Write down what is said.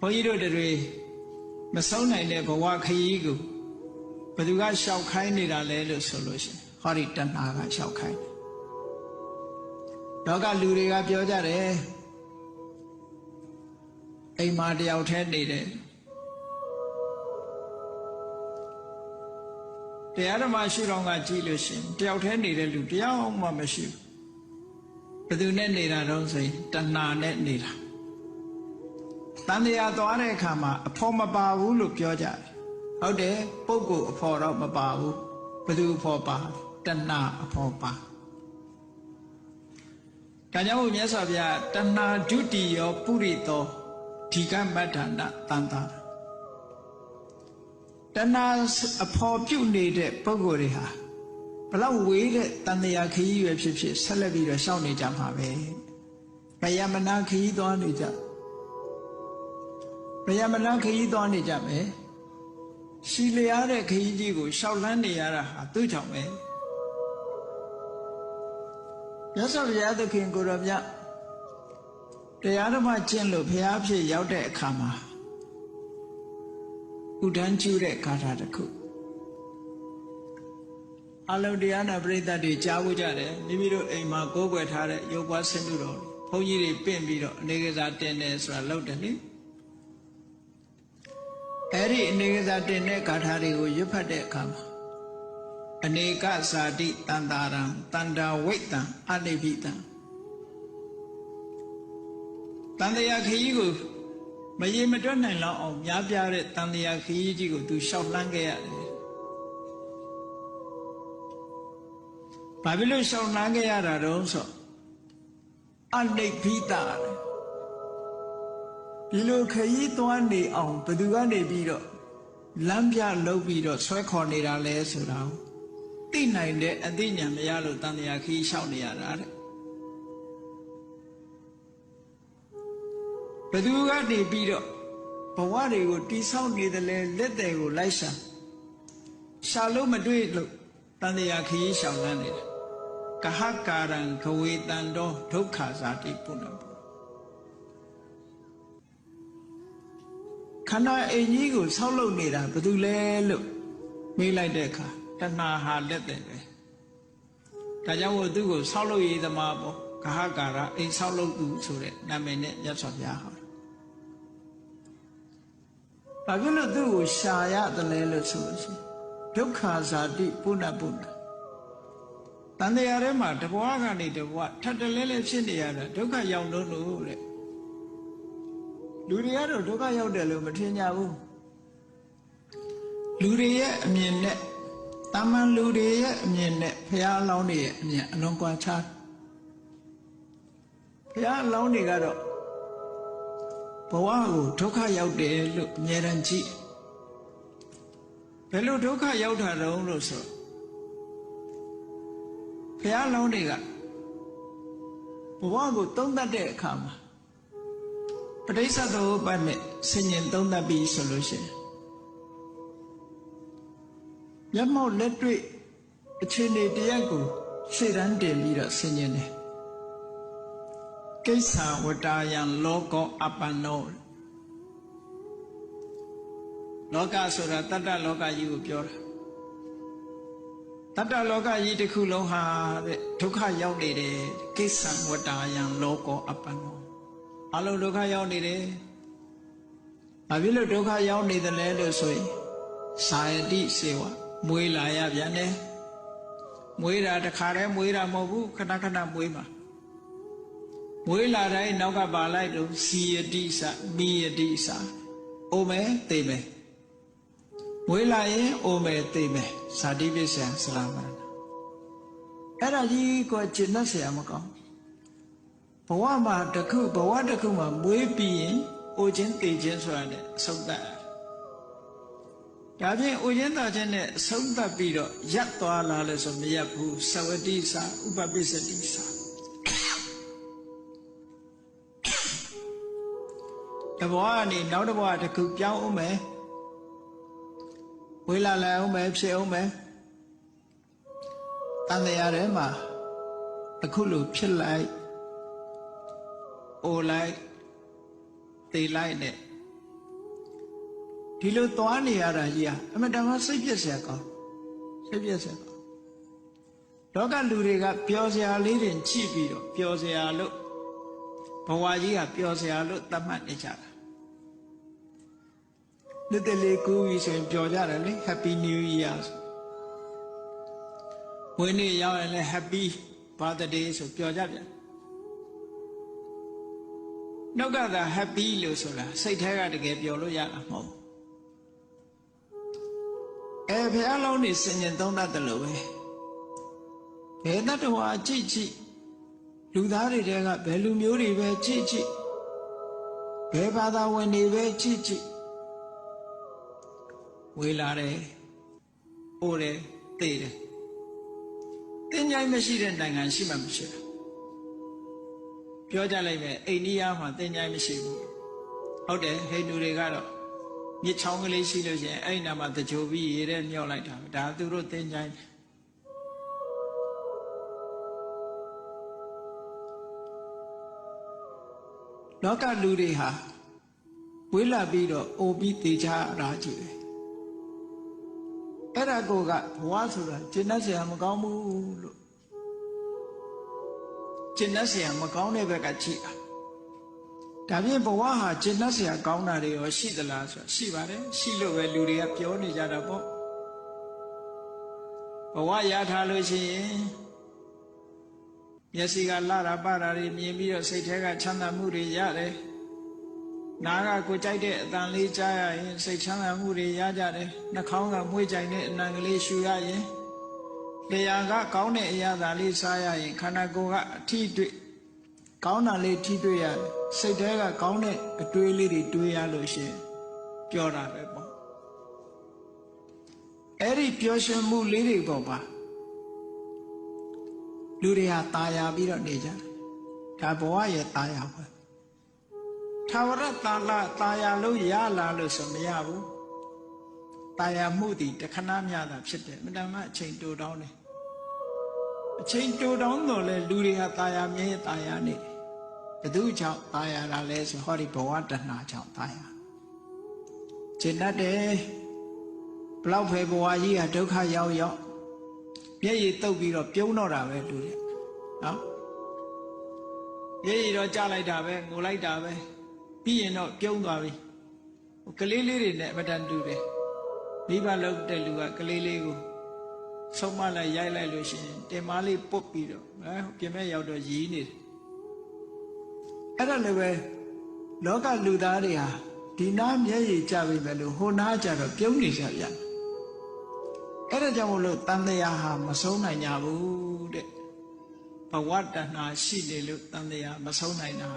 ဘုန်းကြီးတို့တွေမဆုံးနိုင်တဲ့ဘဝခရီးကိုဘယ်သူကရှောက်ခိုင်းနေတာလဲလို့ဆိုလို့ရှိရင်ဟောဒီတဏှာကရှောက်ခိုင်းတယ်တော့ကလူတွေကပြောကြတယ်အိမ်မှာတယောက်တည်းနေတယ်တရားဓမ္မရှိတော့ကကြည့်လို့ရှိရင်တယောက်တည်းနေတဲ့လူတယောက်မှမရှိဘူးဘယ်သူနဲ့နေတာတော့ဆိုရင်တဏှာနဲ့နေတာ တန်တရားသွားတဲ့အခါမှာအဖို့မပါဘူးလို့ပြောကြတယ်ဟုတ်တယ်ပုဂ္ဂိုလ်အဖို့တော့မပါဘူးဘယ်သူအဖို့ပါတဏှာအဖို့ပါဒါကြောင့်မြတ်စွာဘုရားတဏှာဒုတိယပုရိသောဒီကမတ္ထဏတန်တာတဏှာအဖို့ပြုတ်နေတဲ့ပုဂ္ဂိုလ်တွေဟာဘလောက်ဝေးတဲ့တန်တရားခရီးရွယ်ဖြစ်ဖြစ်ဆက်လက်ပြီးတော့ရှောင်နေကြမှာပဲဗယမနာခရီးသွားနေကြ ဗယမနာခရီးသွားနေကြမယ်ရှီလျားတဲ့ခရီးကြီးကိုရှောက်လန်းနေရတာဟာသူ့ကြောင့်ပဲမြတ်စွာဘုရားသခင်ကိုရောမြတ်တရားဓမ္မကျင့်လို့ဘုရားဖြစ်ရောက်တဲ့အခါမှာဥဒန်းကျူးတဲ့ဂါထာတစ်ခုအလုံးတရားနာပရိသတ်တွေကြားဖို့ကြတယ်မိမိတို့အိမ်မှာကိုးကွယ်ထားတဲ့ရုပ်ပွားဆင်းတုတော်ဘုန်းကြီးတွေပင့်ပြီးတော့အနေကစားတင်တယ်ဆိုတာလောက်တယ်လေ အဲ့ဒီအနေကစားတင်တဲ့ဂါထာတွေကိုရွတ်ဖတ်တဲ့အခါမှာအနေကဇာတိတန်တာရံတန္တာဝိတ္တံအနိဗိတံတန်တရားခရီးကိုမရေမတွက်နိုင်လောက်အောင်များပြားတဲ့တန်တရားခရီးကြီးကိုသူရှောက်လှမ်းခဲ့ရတယ်။ဘာဖြစ်လို့ရှောက်လှမ်းခဲ့ရတာတုံးဆိုအနိဗ္ဗိတ ဒီလိုခရီးသွားနေအောင်ဘယ်သူကနေပြီးတော့လမ်းပြလုပ်ပြီးတော့ဆွဲခေါ်နေတာလဲဆိုတာကိုသိနိုင်တဲ့အသိဉာဏ်မရလို့တန်တရားခရီးရှောက်နေရတာတဲ့ဘယ်သူကနေပြီးတော့ဘဝတွေကိုတိဆောက်နေတယ်လဲလက်တွေကိုလိုက်ရှာရှာလို့မတွေ့လို့တန်တရားခရီးရှောင်လန်းနေတာကဟကာရံခဝေတန်တော်ဒုက္ခဇာတိပုဏ္ဏ ခန္ဓာအိမ်ကြီးကိုဆောက်လုပ်နေတာဘယ်သူလဲလို့မေးလိုက်တဲ့အခါတဏှာဟာလက်တယ်ပဲဒါကြောင့်မို့သူ့ကိုဆောက်လုပ်ရေးသမားပေါ့ကဟကာရအိမ်ဆောက်လုပ်သူဆိုတဲ့နာမည်နဲ့မြတ်စွာဘုရားဟောတယ်ဘာဖြစ်လို့သူ့ကိုရှာရတယ်လဲလို့ဆိုလို့ရှိရင်ဒုက္ခဇာတိပုဏ္ဏပုဏ္ဏတန်တရားထဲမှာတဘွားကနေတဘွားထပ်တလဲလဲဖြစ်နေရတာဒုက္ခရောက်တော့လို့တဲ့ လူတွေကတော့ဒုက္ခရောက်တယ်လို့မထင်ကြဘူးလူတွေရဲ့အမြင်နဲ့တာမန်လူတွေရဲ့အမြင်နဲ့ဘုရားအလောင်းတွေရဲ့အမြင်အလွန်ကွာခြားဘုရားအလောင်းတွေကတော့ဘဝကိုဒုက္ခရောက်တယ်လို့အမြဲတမ်းကြည့်ဘယ်လိုဒုက္ခရောက်တာတုံးလို့ဆိုဘုရားလုံးတွေကဘဝကိုသုံးသပ်တဲ့အခါမှာ ပဋိစ္စသောပတ်နဲ့ဆင်ញင်သုံးသပ်ပြီးဆိုလို့ရှိရင်မျက်မှောက်လက်တွေ့အခြေအနေတရားကိုရှေ့တန်းတင်ပြီးတော့ဆင်ញင်တယ်ကိစ္စဝတ္တာယံလောကောအပ္ပနောလောကဆိုတာတတ္တလောကကြီးကိုပြောတာတတ္တလောကကြီးတစ်ခုလုံးဟာတဲ့ဒုက္ခရောက်နေတယ်ကိစ္စဝတ္တာယံလောကောအပ္ပနော အလုံးဒုက္ခရောက်နေတယ်ဘာဖြစ်လို့ဒုက္ခရောက်နေတယ်လဲလို့ဆိုရင်သာယတိစေဝမွေးလာရပြန်တယ်မွေးတာတခါတည်းမွေးတာမဟုတ်ဘူးခဏခဏမွေးမှာမွေးလာတိုင်းနောက်ကပါလိုက်တော့စီယတိစမိယတိစအိုမဲသိမယ်မွေးလာရင်အိုမယ်သိမယ်ဇာတိပစ္စယဆလာမရဏအဲ့ဒါကြီးကိုကျင့်တတ်เสียမကောင်း ဘဝမှာတခုဘဝတခုမှာမွေးပြီးရင်အိုခြင်းသိခြင်းဆိုတာနဲ့အဆုံးသတ်ဒါဖြင့်အိုခြင်းသာခြင်းနဲ့အဆုံးသတ်ပြီးတော့ရပ်သွားလာလဲဆိုမရပ်ဘူးသဝတိစာဥပပိစ္စတိစာတဘဝကနေနောက်တဘဝတစ်ခုပြောင်းအောင်မယ်ဝေးလာလာအောင်မယ်ဖြစ်အောင်မယ်တန်တရားထဲမှာအခုလိုဖြစ်လိုက် အိုလိုက်တေလိုက်နဲ့ဒီလိုသွားနေရတာကြီးอ่ะအမတန်မှစိတ်ပြည့်စရာကောင်းစိတ်ပြည့်စရာကောင်းလောကလူတွေကပျော်စရာလေးတွေကြည့်ပြီးတော့ပျော်စရာလို့ဘဝကြီးကပျော်စရာလို့သတ်မှတ်နေကြတာနှစ်တလေးကူးပြီးဆိုရင်ပျော်ကြတယ်လေ Happy New Year ဆိုဝင်းနေရောက်ရင်လည်း Happy Birthday ဆိုပျော်ကြပြန် နောက်ကသာ happy လို့ဆိုတာစိတ်ထဲကတကယ်ပျော်လို့ရတာမဟုတ်ဘူးအဲဘုရားလုံးနေစင်ញင်သုံးတတ်တယ်လို့ပဲဘယ်တတ္တဝါကြည့်ကြည့်လူသားတွေတဲကဘယ်လူမျိုးတွေပဲကြည့်ကြည့်ဘယ်ဘာသာဝင်တွေပဲကြည့်ကြည့်ဝေလာတယ်ဟိုတယ်သိတယ်တင်ကြိုင်မရှိတဲ့နိုင်ငံရှိမှမရှိဘူး ပြောကြလိုက်မယ်အိန္ဒိယမှာသင်္ချိုင်းမရှိဘူးဟုတ်တယ်ဟိန္ဒူတွေကတော့မြစ်ချောင်းကလေးရှိလို့ရှိရင်အဲ့နာမှာတကြိုပြီးရေထဲမြောက်လိုက်တာဒါသူတို့သင်္ချိုင်းလောကလူတွေဟာဝေးလာပြီးတော့အိုပြီးတေချာရာကြည့်တယ်အဲ့ဒါကိုကဘဝဆိုတာကျင့်တတ်စရာမကောင်းဘူးလို့ ကျင့်တတ်စရာမကောင်းတဲ့ဘက်ကကြည့်တာဒါပြင်ဘဝဟာကျင့်တတ်စရာကောင်းတာတွေရောရှိသလားဆိုရှိပါတယ်ရှိလို့ပဲလူတွေကပြောနေကြတာပေါ့ဘဝရထားလို့ရှိရင်မျက်စိကလာတာပါတာတွေမြင်ပြီးတော့စိတ်ထဲကချမ်းသာမှုတွေရတယ်နားကကိုကြိုက်တဲ့အတန်လေးကြားရရင်စိတ်ချမ်းသာမှုတွေရကြတယ်နှာခေါင်းကမွေးကြိုင်တဲ့အနံကလေးရှူရရင် လျှာကကောင်းတဲ့အရာသာလေးစားရရင်ခန္ဓာကိုယ်ကအထီးတွေ့ကောင်းတာလေးထီးတွေ့ရတယ်စိတ်ထဲကကောင်းတဲ့အတွေးလေးတွေတွေးရလို့ရှိရင်ပြောတာပဲပေါ့အဲ့ဒီပျော်ရွှင်မှုလေးတွေပေါ့ပါလူတွေဟာตาယာပြီးတော့နေကြတယ်ဒါဘဝရဲ့ตาယာပဲထာဝရတာလာตาယာလို့ရလာလို့ဆိုမရဘူးตาယာမှုတည်တခဏမြတာဖြစ်တယ်မတန်မှအချိန်တိုတောင်းတယ် အချိန်တိုတောင်းတော့လေလူတွေဟာตาယာမြဲตาယာနေတယ်ဘယ်သူကြောင့်ตาယာတာလဲဆိုဟောဒီဘဝတဏှာကြောင့်ตาယာခြေတတ်တယ်ဘလောက်ပဲဘဝကြီးဟာဒုက္ခရောက်ရောက်မျက်ရည်တုပ်ပြီးတော့ပြုံးတော့တာပဲတူတယ်နော်မျက်ရည်တော့ကြလိုက်တာပဲငိုလိုက်တာပဲပြီးရင်တော့ပြုံးသွားပြီကလေးလေးတွေနဲ့အမတန်တူတယ်မိဘလောက်တဲ့လူကကလေးလေးကို ဆုံးမလိုက်ရိုက်လိုက်လို့ရှိရင်တင်မလေးပုတ်ပြီးတော့ဟမ်ပြင်မဲ့ရောက်တော့ရီးနေတယ်အဲ့ဒါလည်းပဲလောကလူသားတွေဟာဒီနာမျက်ရည်ကြပြီပဲလို့ဟိုနာကြတော့ပြုံးနေကြပြန်အဲ့ဒါကြောင့်မလို့တန်တရားဟာမဆုံးနိုင်ကြဘူးတဲ့ဘဝတဏှာရှိနေလို့တန်တရားမဆုံးနိုင်တာ